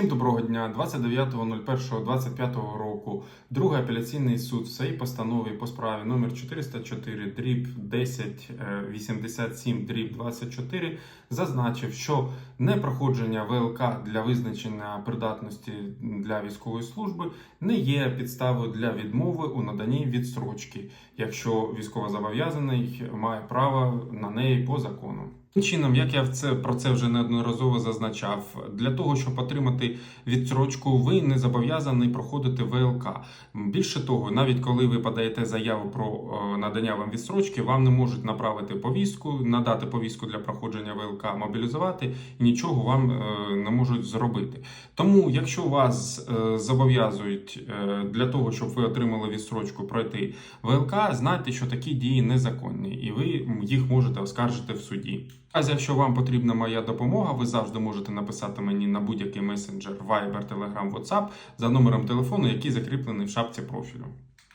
Всім Доброго дня, 29.01.25 року. Другий апеляційний суд в своїй постанові по справі номер 404 дріб 1087 дріб 24 зазначив, що непроходження ВЛК для визначення придатності для військової служби не є підставою для відмови у наданні відстрочки, якщо військовозобов'язаний має право на неї по закону. Чином, як я це про це вже неодноразово зазначав, для того, щоб отримати відстрочку, ви не зобов'язаний проходити ВЛК. Більше того, навіть коли ви подаєте заяву про е, надання вам відстрочки, вам не можуть направити повістку, надати повістку для проходження ВЛК, мобілізувати і нічого вам е, не можуть зробити. Тому, якщо вас е, зобов'язують для того, щоб ви отримали відстрочку пройти ВЛК, знайте, що такі дії незаконні, і ви їх можете оскаржити в суді. А якщо вам потрібна моя допомога, ви завжди можете написати мені на будь-який месенджер Viber, Telegram, WhatsApp за номером телефону, який закріплений в шапці профілю.